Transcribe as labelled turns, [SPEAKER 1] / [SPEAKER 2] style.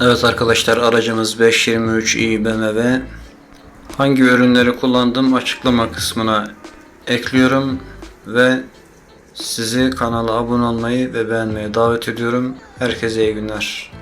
[SPEAKER 1] Evet arkadaşlar aracımız 523i BMW. Hangi ürünleri kullandım açıklama kısmına ekliyorum ve sizi kanala abone olmayı ve beğenmeye davet ediyorum. Herkese iyi günler.